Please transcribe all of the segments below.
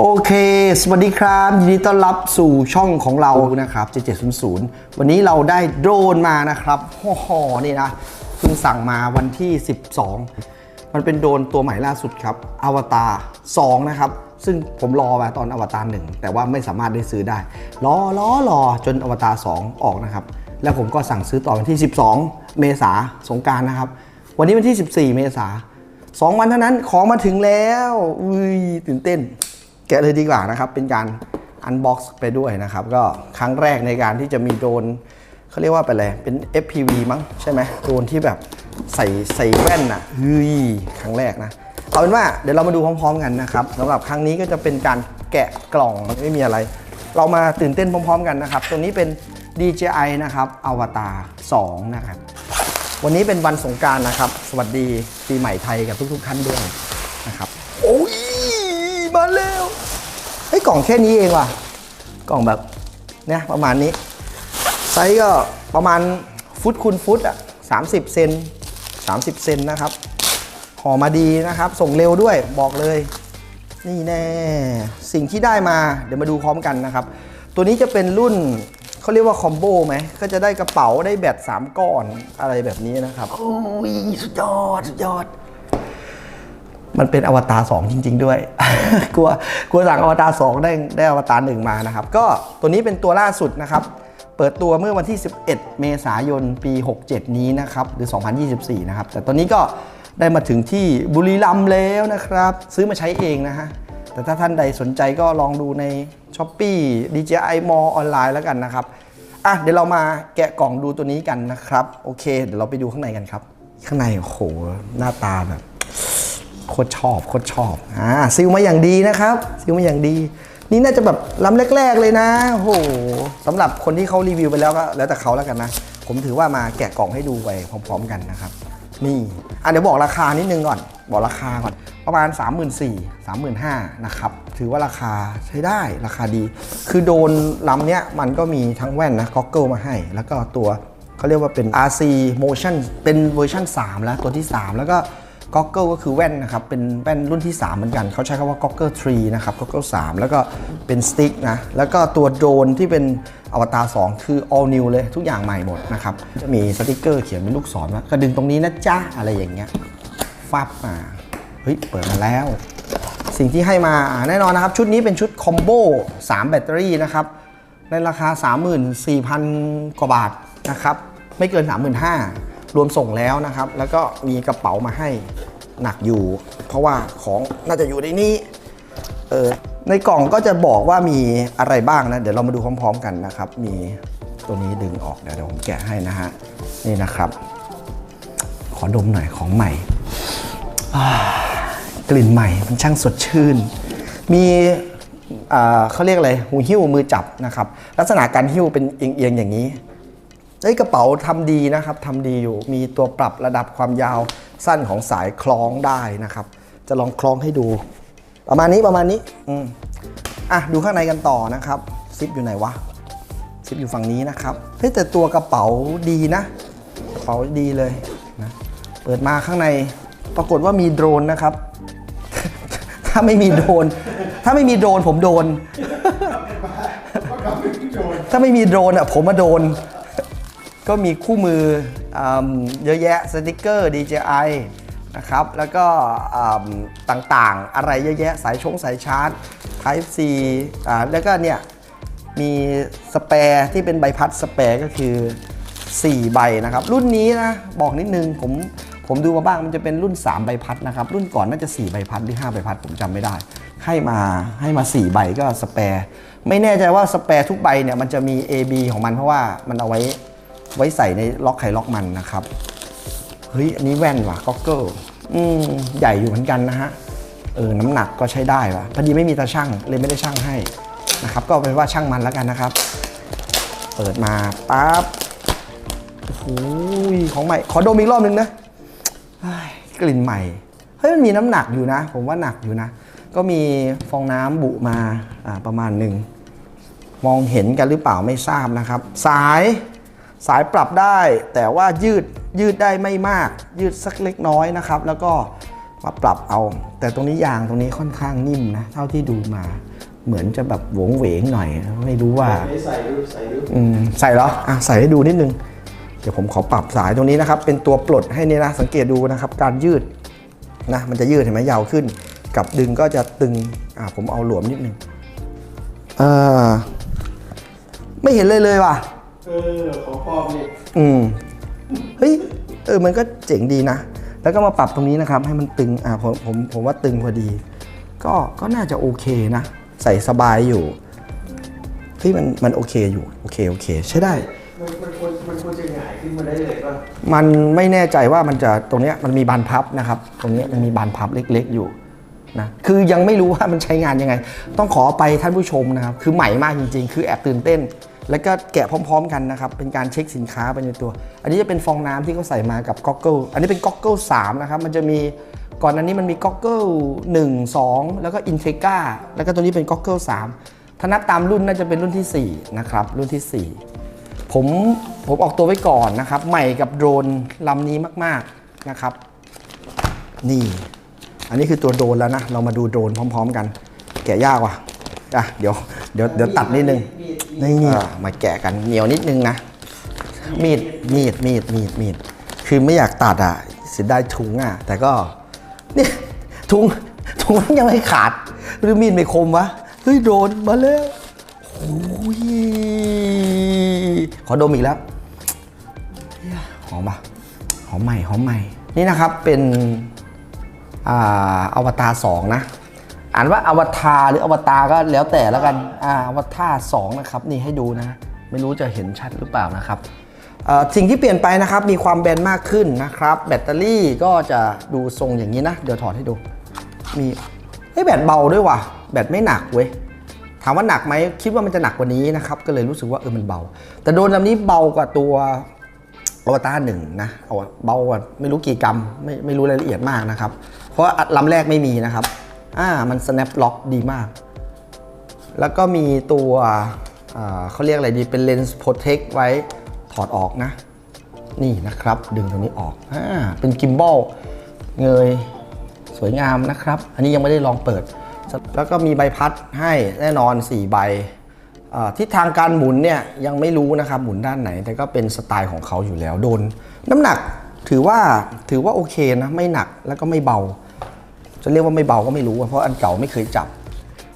โอเค สวัสดีครับ ยินดีต้อนรับสู่ช่องของเรานะครับ 7700 วันนี้เราได้โดรนมานะครับห่อหนี่นะเพิ่งสั่งมาวันที่ 12 มันเป็นโดรนตัวใหม่ล่าสุดครับอวตาร2นะครับ ซึ่งผมรอมาตอนอวตาร1แต่ว่าไม่สามารถได้ซื้อได้ รอรอรอจนอวตาร2ออกนะครับ แล้วผมก็สั่งซื้อต่อวันที่ 12 เมษาสงการนะครับ วันนี้วันที่ 14 เมษาสองวันเท่านั้นของมาถึงแล้วอุ้ยตื่นเต้น แกะเลยดีกว่านะครับ เป็นการอันบ็อกซ์ไปด้วยนะครับ ก็ครั้งแรกในการที่จะมีโดรนเขาเรียกว่าเป็นอะไรเป็น FPV มั้งใช่ไหมโดรนที่แบบใส่ใส่แว่นอะเฮ้ยครั้งแรกนะเอาเป็นว่าเดี๋ยวเรามาดูพร้อม ๆ กันนะครับสำหรับครั้งนี้ก็จะเป็นการแกะกล่องไม่มีอะไร เรามาตื่นเต้นพร้อม ๆ กันนะครับ ตัวนี้เป็น DJI นะครับอวตาร2นะครับ วันนี้เป็นวันสงการนะครับ สวัสดีปีใหม่ไทยกับทุกๆท่านด้วยนะครับ โอ้ย มาแล้ว เฮ้กล่องแค่นี้เองว่ะ กล่องแบบเนี่ยประมาณนี้ ไซส์ก็ประมาณฟุตคูณฟุตอะ30เซน30เซนนะครับห่อมาดีนะครับ ส่งเร็วด้วยบอกเลย นี่แน่ สิ่งที่ได้มาเดี๋ยวมาดูพร้อมกันนะครับ ตัวนี้จะเป็นรุ่นเขาเรียกว่าคอมโบไหมก็จะได้กระเป๋าได้แบต3ก้อนอะไรแบบนี้นะครับ โอ้ย สุดยอด สุดยอด มันเป็นอวตาร2จริง ๆ ด้วย กลัวกลัวสั่งอวตาร2ได้ได้อวตาร1มานะครับ ก็ตัวนี้เป็นตัวล่าสุดนะครับ เปิดตัวเมื่อวันที่ 11 เมษายนปี 67 นี้นะครับ หรือ 2024 นะครับ แต่ตอนนี้ก็ได้มาถึงที่บุรีรัมย์แล้วนะครับ ซื้อมาใช้เองนะฮะ แต่ถ้าท่านใดสนใจก็ลองดูใน s h อ p e e DJI Mall ออนไลน์แล้วกันนะครับอะเดี๋ยวเรามาแกะกล่องดูตัวนี้กันนะครับ โอเค เดี๋ยวเราไปดูข้างในกันครับ ข้างในโอ้โหหน้าตาแบบ โคตรชอบโคตรชอบอ่าซิลมาอย่างดีนะครับ ซิลมาอย่างดี นี่น่าจะแบบล้ำแรก ๆ เลยนะโอ้โหสำหรับคนที่เขารีวิวไปแล้วก็แล้วแต่เขาแล้วกันนะ ผมถือว่ามาแกะกล่องให้ดูไปพร้อม ๆ กันนะครับ นี่อะเดี๋ยวบอกราคานิดนึงก่อน บอกราคาก่อนประมาณ 3 4 0 0 0 3 5 0 0 0นะครับ ถือว่าราคาใช้ได้ราคาดี คือโดนลำเนี้ยมันก็มีทั้งแว่นนะก็อกเกิลมาให้ แล้วก็ตัวเขาเรียกว่าเป็น RC Motion เป็นเวอร์ชัน3 แล้วตัวที่ 3 แล้วก็ ก็เกิลก็คือแว่นนะครับ เป็นแว่นรุ่นที่ 3 เหมือนกัน เขาใช้คำว่าก็เกิล3นะครับก็เกิล3แล้วก็เป็นสติ๊กนะ แล้วก็ตัวโดรนที่เป็นอวตาร2 คือ all new เลยทุกอย่างใหม่หมดนะครับ จะมีสติ๊กเกอร์เขียนเป็นลูกศรว่ากระดึงตรงนี้นะจ๊ะอะไรอย่างเงี้ยฟับมาเฮ้ย เปิดมาแล้ว สิ่งที่ให้มาอ่าแน่นอนนะครับ ชุดนี้เป็นชุดคอมโบ3แบตเตอรี่นะครับ ในราคา 34,000 กว่าบาทนะครับ ไม่เกิน 35,000 รวมส่งแล้วนะครับ แล้วก็มีกระเป๋ามาให้หนักอยู่ เพราะว่าของน่าจะอยู่ในนี้เออในกล่องก็จะบอกว่ามีอะไรบ้างนะ เดี๋ยวเรามาดูพร้อม ๆ กันนะครับ มีตัวนี้ดึงออกเดี๋ยวเดี๋ยวผมแกะให้นะฮะนี่นะครับ ขอดมหน่อยของใหม่กลิ่นใหม่มันช่างสดชื่น มีเขาเรียกอะไรหูหิ้วมือจับนะครับ ลักษณะการหิ้วเป็นเอียงๆอย่างนี้ เอ้ยกระเป๋าทำดีนะครับทำดีอยู่มีตัวปรับระดับความยาวสั้นของสายคล้องได้นะครับ จะลองคล้องให้ดู ประมาณนี้ประมาณนี้อืมอะดูข้างในกันต่อนะครับซิปอยู่ไหนวะซิปอยู่ฝั่งนี้นะครับเฮ้ยแต่ตัวกระเป๋าดีนะ กระเป๋าดีเลยนะเปิดมาข้างในปรากฏว่ามีโดรนนะครับ ถ้าไม่มีโดรน ถ้าไม่มีโดรนผมโดน ถ้าไม่มีโดรนอะผมมาโดน ก็มีคู่มืออเยอะแยะสติกเกอร์ DJI นะครับ แล้วก็ต่างๆ อะไรเยอะแยะสายชงสายชาร์จ Type C แล้วก็เนี่ย มีสเปร์ที่เป็นใบพัดสเปร์ก็คือ 4 ใบนะครับ รุ่นนี้นะ บอกนิดนึง ผมผมดูมาบ้างมันจะเป็นรุ่น 3 ใบพัดนะครับ รุ่นก่อนน่าจะ 4 ใบพัดหรือ 5 ใบพัดผมจำไม่ได้ ให้มาให้มา 4 ใบก็สเปร์ไม่แน่ใจว่าสเปร์ทุกใบเนี่ยมันจะมี AB ของมันเพราะว่ามันเอาไว้ ไว้ใส่ในล็อกไขล็อกมันนะครับ เฮ้ย อันนี้แว่นว่ะก็เกิลอืมใหญ่อยู่เหมือนกันนะฮะ เออ น้ำหนักก็ใช้ได้ว่ะ พอดีไม่มีตาช่างเลยไม่ได้ช่างให้นะครับ ก็เป็นว่าช่างมันแล้วกันนะครับ เปิดมาปั๊บโอ้โหของใหม่ ขอดมอีกรอบนึงนะเฮ้กลิ่นใหม่ เฮ้ย มันมีน้ำหนักอยู่นะ ผมว่าหนักอยู่นะ ก็มีฟองน้ำบุมาประมาณหนึ่ง มองเห็นกันหรือเปล่าไม่ทราบนะครับ สาย สายปรับได้ แต่ว่ายืดยืดได้ไม่มาก ยืดสักเล็กน้อยนะครับ แล้วก็มาปรับเอา แต่ตรงนี้ยางตรงนี้ค่อนข้างนิ่มนะ เท่าที่ดูมา เหมือนจะแบบหวงเหวงหน่อย ไม่รู้ว่าไม่ใส่ดูใส่ดูอืมใส่เหรออะใส่ให้ดูนิดนึง เดี๋ยวผมขอปรับสายตรงนี้นะครับ เป็นตัวปลดให้เนี่ยนะสังเกตดูนะครับ การยืดนะมันจะยืดเห็นไหมยาวขึ้น กับดึงก็จะตึงอ่าผมเอาหลวมนิดนึงเออไม่เห็นเลยเลยว่ะ เออของปลอมนี่อืมเฮ้ยเออมันก็เจ๋งดีนะ แล้วก็มาปรับตรงนี้นะครับ ให้มันตึงอ่าผมผมผมว่าตึงพอดี ก็ก็น่าจะโอเคนะ ใส่สบายอยู่เฮ้ยมันมันโอเคอยู่โอเคโอเค ใช้ได้ มันมันควรมันควรจะหงายขึ้นมาได้เลยป่ะมันไม่แน่ใจว่ามันจะตรงเนี้ยมันมีบานพับนะครับ ตรงเนี้ยมันมีบานพับเล็ก ๆ อยู่นะคือยังไม่รู้ว่ามันใช้งานยังไง ต้องขอไปท่านผู้ชมนะครับ คือใหม่มากจริง ๆ คือแอบตื่นเต้น แล้วก็แกะพร้อม ๆ กันนะครับ เป็นการเช็คสินค้าไปในตัว อันนี้จะเป็นฟองน้ำที่เขาใส่มากับก็อกเกิลอันนี้เป็นก็อกเกิล3นะครับ มันจะมีก่อนอันนี้มันมีก็อกเกิล1 2แล้วก็อินเทกาแล้วก็ตัวนี้เป็นก็อกเกิล3ถ้านับตามรุ่นน่าจะเป็นรุ่นทีสี่4นะครับรุ่นทีสี่ผมผมออกตัวไว้ก่อนนะครับ ใหม่กับโดรนลำนี้มากๆนะครับ นี่ อันนี้คือตัวโดรนแล้วนะ เรามาดูโดรนพร้อม ๆ กัน แกะยากว่ะอะเดี๋ยวเดี๋ยวเดี๋ยวตัดนิดนึง นี่นี่มาแกะกันเหนียวนิดนึงนะ มีดมีดมีดมีดมีดคือไม่อยากตัดอะเสียดายถุงอะ แต่ก็เนี่ยถุงถุงมันยังไม่ขาด หรือมีดไม่คมวะเฮ้ยโดรนมาแล้วโอ้ยขอดมอีกแล้วเหี้ยหอมปะหอมใหม่หอมใหม่ นี่นะครับเป็นอ่าอวตารสองนะ อ่านว่าอวตารหรืออวตารก็แล้วแต่แล้วกันอ่าอวตารสองนะครับนี่ให้ดูนะ ไม่รู้จะเห็นชัดหรือเปล่านะครับสิ่งที่เปลี่ยนไปนะครับมีความแบนมากขึ้นนะครับ แบตเตอรี่ก็จะดูทรงอย่างนี้นะ เดี๋ยวถอดให้ดู มีเฮ้ยแบตเบาด้วยว่ะแบตไม่หนักเว้ยถามว่าหนักไหมคิดว่ามันจะหนักกว่านี้นะครับก็เลยรู้สึกว่าเออมันเบา แต่โดนลำนี้เบากว่าตัวอวตารหนึ่งนะเอาเบากว่าไม่รู้กี่กรัมไม่ไม่รู้รายละเอียดมากนะครับ เพราะลำแรกไม่มีนะครับ อ่ามัน snap lock ดีมาก แล้วก็มีตัวเขาเรียกอะไรดีเป็นเลนส์ protect ไว้ถอดออกนะ นี่นะครับ ดึงตรงนี้ออกอาเป็นกิมบอลเงยสวยงามนะครับ อันนี้ยังไม่ได้ลองเปิด แล้วก็มีใบพัดให้แน่นอน 4 ใบทิศทางการหมุนเนี่ยยังไม่รู้นะครับหมุนด้านไหน แต่ก็เป็นสไตล์ของเขาอยู่แล้วโดน น้ำหนักถือว่าถือว่าโอเคนะ ไม่หนักแล้วก็ไม่เบา จะเรียกว่าไม่เบาก็ไม่รู้ เพราะอันเก่าไม่เคยจับ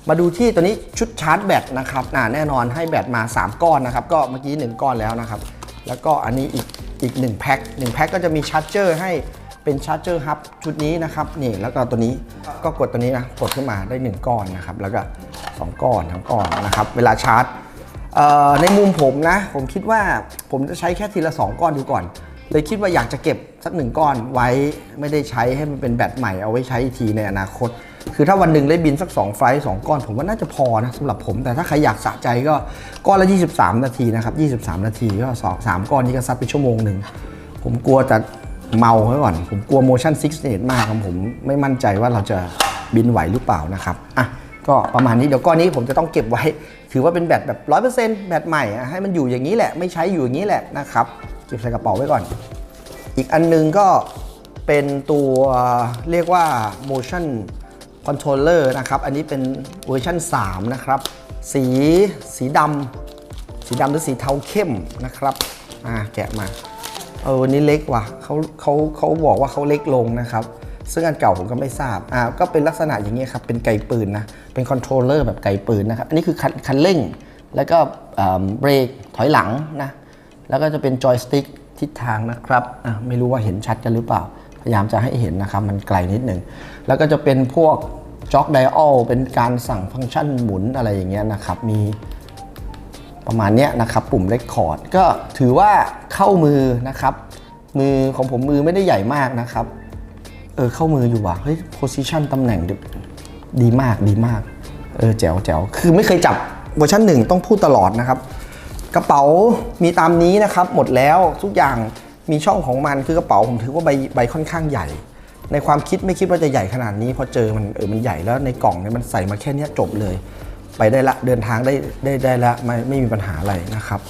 มาดูที่ตัวนี้ชุดชาร์จแบตนะครับอ่าแน่นอนให้แบตมา 3 ก้อนนะครับ ก็เมื่อกี้ 1 ก้อนแล้วนะครับ แล้วก็อันนี้อีกอีก1แพ็ค1แพ็คก็จะมีชาร์จเจอร์ให้เป็นชาร์จเจอร์ฮับชุดนี้นะครับนี่แล้วก็ตัวนี้ก็กดตัวนี้นะกดขึ้นมาได้ 1 ก้อนนะครับ แล้วก็ 2 ก้อนทั้งก้อนนะครับ เวลาชาร์จในมุมผมนะ ผมคิดว่าผมจะใช้แค่ทีละ 2 ก้อนดูก่อน เลยคิดว่าอยากจะเก็บ สักหนึ่งก้อนไว้ไม่ได้ใช้ให้มันเป็นแบตใหม่เอาไว้ใช้อีกทีในอนาคต คือถ้าวันหนึ่งได้บินสัก2ไฟล์2ก้อน ผมว่าน่าจะพอนะสำหรับผม แต่ถ้าใครอยากสะใจก็ก้อนละ 23 นาทีนะครับ23 นาทีก็สองสามก้อนนี้ก็ซัดไปชั่วโมงหนึ่งผมกลัวจะเมาไว้ก่อน ผมกลัว motion sickness มากครับผมไม่มั่นใจว่าเราจะบินไหวหรือเปล่านะครับอะก็ประมาณนี้เดี๋ยวก้อนนี้ผมจะต้องเก็บไว้ ถือว่าเป็นแบตแบบ 100%แบตใหม่ให้มันอยู่อย่างนี้แหละไม่ใช้อยู่อย่างนี้แหละนะครับเก็บใส่กระเป๋าไว้ก่อน อีกอันหนึงก็เป็นตัวเรียกว่า motion controller นะครับ อันนี้เป็นเวอร์ชัน3 นะครับ สีสีดำสีดำหรือสีเทาเข้มนะครับอ่าแกะมาเออวันนี้เล็กว่ะเขาเขาเขาบอกว่าเขาเล็กลงนะครับ ซึ่งอันเก่าผมก็ไม่ทราบอ่าก็เป็นลักษณะอย่างนี้ยครับ เป็นไกปืนนะ เป็นคอนโทรลเลอร์แบบไกปืนนะครับ อันนี้คือคันคันเร่ง แล้วก็เบรกถอยหลังนะ แล้วก็จะเป็นจอยสติ๊ก ทิศทางนะครับไม่รู้ว่าเห็นชัดกันหรือเปล่า พยายามจะให้เห็นนะครับ มันไกลนิดหนึ่ง แล้วก็จะเป็นพวกจ็อกไดอลเป็นการสั่งฟังก์ชันหมุนอะไรอย่างเงี้ยนะครับ มีประมาณเนี้ยนะครับปุ่มเลคคอร์ดก็ถือว่าเข้ามือนะครับ มือของผมมือไม่ได้ใหญ่มากนะครับ เออเข้ามืออยู่ว่ะเฮ้ยโพซิชันตำแหน่งดีมากดีมาก เออแจ๋วแจ๋วคือไม่เคยจับเวอร์ชันหนึ่งต้องพูดตลอดนะครับ กระเป๋ามีตามนี้นะครับหมดแล้วทุกอย่างมีช่องของมันคือกระเป๋าผมถือว่าใบใบค่อนข้างใหญ่ ในความคิดไม่คิดว่าจะใหญ่ขนาดนี้พอเจอมันเออมันใหญ่แล้วในกล่องเนี่ยมันใส่มาแค่นี้จบเลย ไปได้ละเดินทางได้ได้ได้ละไม่ไม่มีปัญหาอะไรนะครับ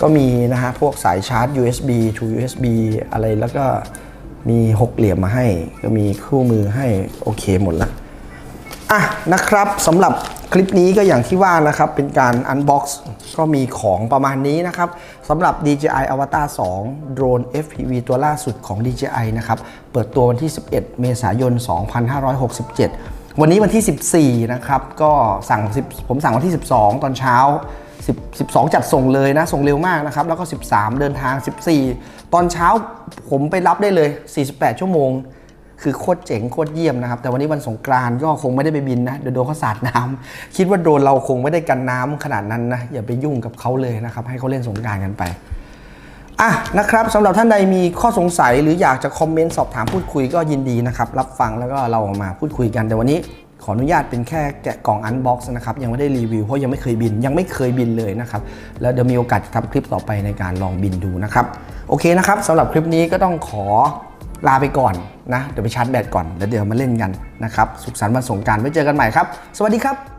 ก็มีนะฮะพวกสายชาร์จ USB to USB อะไรแล้วก็มีหกเหลี่ยมมาให้ ก็มีคู่มือให้โอเคหมดละ อะนะครับสำหรับคลิปนี้ก็อย่างที่ว่านะครับ เป็นการอันบ็อกซ์ก็มีของประมาณนี้นะครับสำหรับ DJI Avatar 2 โดรน FPV ตัวล่าสุดของ DJI นะครับ เปิดตัววันที่ 11 เมษายน 2567 วันนี้วันที่ 14 นะครับ ก็สั่ง10ผมสั่งวันที่ 12 ตอนเช้า 10 12 จัดส่งเลยนะ ส่งเร็วมากนะครับ แล้วก็ 13 เดินทาง 14 ตอนเช้าผมไปรับได้เลย 48 ชั่วโมง คือโคตรเจ๋งโคตรเยี่ยมนะครับ แต่วันนี้วันสงกรานต์ก็คงไม่ได้ไปบินนะเดี๋ยวโดนเขาสาดน้ำคิดว่าโดนเราคงไม่ได้กันน้ำขนาดนั้นนะอย่าไปยุ่งกับเขาเลยนะครับ ให้เขาเล่นสงกรานกันไปอะนะครับสำหรับท่านใดมีข้อสงสัยหรืออยากจะคอมเมนต์สอบถามพูดคุยก็ยินดีนะครับ รับฟังแล้วก็เราออกมาพูดคุยกันแต่วันนี้ขออนุญาตเป็นแค่แกะกล่องอันบ็อกซ์นะครับยังไม่ได้รีวิวเพราะยังไม่เคยบินยังไม่เคยบินเลยนะครับ แล้วเดี๋ยวมีโอกาสทำคลิปต่อไปในการลองบินดูนะครับ โอเคนะครับสำหรับคลิปนี้ก็ต้องขอ ลาไปก่อนนะ เดี๋ยวไปชาร์จแบตก่อนแล้วเดี๋ยวมาเล่นกันนะครับ สุขสันต์วันสงการไว้เจอกันใหม่ครับ สวัสดีครับ